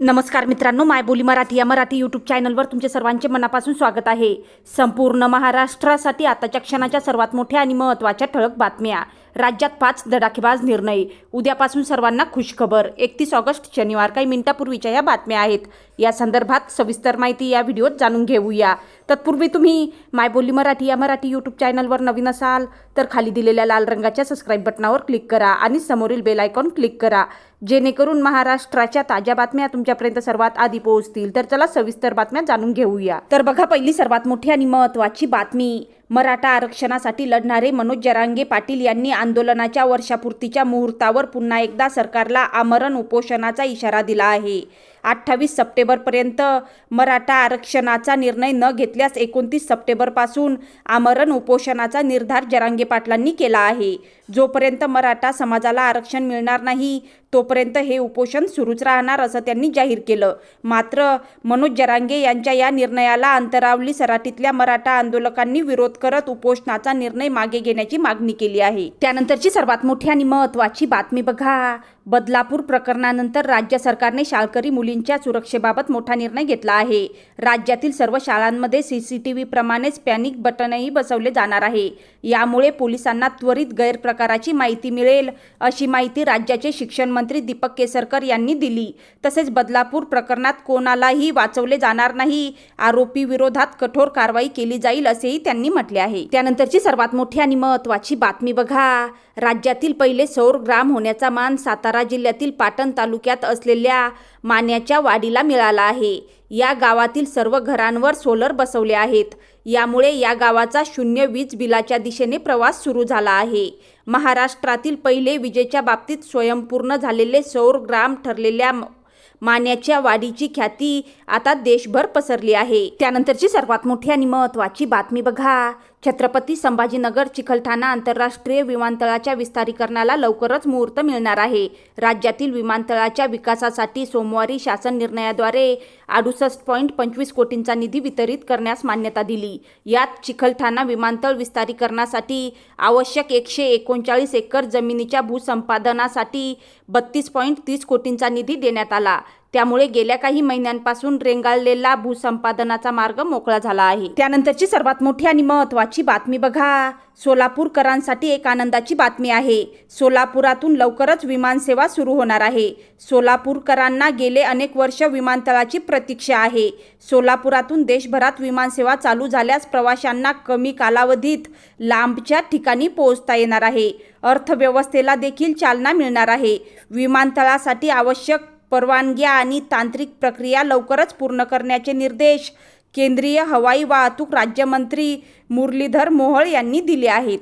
नमस्कार मित्रांनो माय बोली मराठी या मराठी यूट्यूब चॅनलवर तुमचे सर्वांचे मनापासून स्वागत आहे. संपूर्ण महाराष्ट्रासाठी आताच्या क्षणाच्या सर्वात मोठ्या आणि महत्त्वाच्या ठळक बातम्या. राज्यात पाच धडाकेबाज निर्णय. उद्यापासून सर्वांना खुशखबर. एकतीस ऑगस्ट शनिवार काही मिनिटापूर्वीच्या या बातम्या आहेत. या संदर्भात सविस्तर माहिती या व्हिडिओत जाणून घेऊया. तत्पूर्वी तुम्ही माय बोली मराठी या मराठी यूट्यूब चॅनलवर नवीन असाल तर खाली दिलेल्या लाल रंगाच्या सबस्क्राईब बटनावर क्लिक करा आणि समोरील बेल आयकॉन क्लिक करा. जेणेकरून महाराष्ट्राच्या ताज्या बातम्या तुमच्यापर्यंत सर्वात आधी पोहोचतील. तर चला सविस्तर बातम्या जाणून घेऊया. तर बघा पहिली सर्वात मोठी आणि महत्त्वाची बातमी मराठा आरक्षणासाठी लढणारे मनोज जरांगे पाटील यांनी आंदोलनाच्या वर्षापूर्तीच्या मुहूर्तावर पुन्हा एकदा सरकारला आमरण उपोषणाचा इशारा दिला आहे. अठ्ठावीस सप्टेंबरपर्यंत मराठा आरक्षणाचा निर्णय न घेतल्यास एकोणतीस सप्टेंबरपासून आमरण उपोषणाचा निर्धार जरांगे पाटलांनी केला आहे. जोपर्यंत मराठा समाजाला आरक्षण मिळणार नाही तोपर्यंत हे उपोषण सुरूच राहणार असं त्यांनी जाहीर केलं. मात्र मनोज जरांगे यांच्या या निर्णयाला अंतरावली सराटीतल्या मराठा आंदोलकांनी विरोध करत उपोषणाचा निर्णय मागे घेण्याची मागणी केली आहे. त्यानंतरची सर्वात मोठी आणि महत्त्वाची बातमी बघा. बदलापूर प्रकरणानंतर राज्य सरकारने शाळकरी मुली मुलींच्या सुरक्षेबाबत मोठा निर्णय घेतला आहे. राज्यातील सर्व शाळांमध्ये सी सी टी व्हीप्रमाणेच पॅनिक बटनही बसवले जाणार आहे. यामुळे पोलिसांना त्वरित गैरप्रकाराची माहिती मिळेल अशी माहिती राज्याचे शिक्षण मंत्री दीपक केसरकर यांनी दिली. तसेच बदलापूर प्रकरणात कोणालाही वाचवले जाणार नाही. आरोपी विरोधात कठोर कारवाई केली जाईल असेही त्यांनी म्हटले आहे. त्यानंतरची सर्वात मोठी आणि महत्त्वाची बातमी बघा. राज्यातील पहिले सौर ग्राम होण्याचा मान सातारा जिल्ह्यातील पाटण तालुक्यात असलेल्या मान्याच्या वाडीला मिळाला आहे. या गावातील सर्व घरांवर सोलर बसवले आहेत. यामुळे या गावाचा शून्य वीज बिलाच्या दिशेने प्रवास सुरू झाला आहे. महाराष्ट्रातील पहिले विजेच्या बाबतीत स्वयंपूर्ण झालेले सौर ग्राम ठरलेल्या मान्याच्या वाडीची ख्याती आता देशभर पसरली आहे. त्यानंतरची सर्वात मोठी आणि महत्त्वाची बातमी बघा. छत्रपती संभाजीनगर चिखलठाणा आंतरराष्ट्रीय विमानतळाच्या विस्तारीकरणाला लवकरच मुहूर्त मिळणार आहे. राज्यातील विमानतळाच्या विकासासाठी सोमवारी शासन निर्णयाद्वारे अडुसष्ट पॉईंट पंचवीस कोटींचा निधी वितरित करण्यास मान्यता दिली. यात चिखलठाणा विमानतळ विस्तारीकरणासाठी आवश्यक एकशे एकोणचाळीस एकर जमिनीच्या भूसंपादनासाठी बत्तीस पॉईंट तीस कोटींचा निधी देण्यात आला. त्यामुळे गेल्या काही महिन्यांपासून रेंगाळलेला भूसंपादनाचा मार्ग मोकळा झाला आहे. त्यानंतरची सर्वात मोठी आणि महत्त्वाची बातमी बघा. सोलापूरकरांसाठी एक आनंदाची बातमी आहे. सोलापुरातून लवकरच विमानसेवा सुरू होणार आहे. सोलापूरकरांना गेले अनेक वर्ष विमानतळाची प्रतीक्षा आहे. सोलापुरातून देशभरात विमानसेवा चालू झाल्यास प्रवाशांना कमी कालावधीत लांबच्या ठिकाणी पोहोचता येणार आहे. अर्थव्यवस्थेला देखील चालना मिळणार आहे. विमानतळासाठी आवश्यक परवानग्या आणि तांत्रिक प्रक्रिया लवकरच पूर्ण करण्याचे निर्देश केंद्रीय हवाई वाहतूक राज्यमंत्री मुरलीधर मोहोळ यांनी दिले आहेत.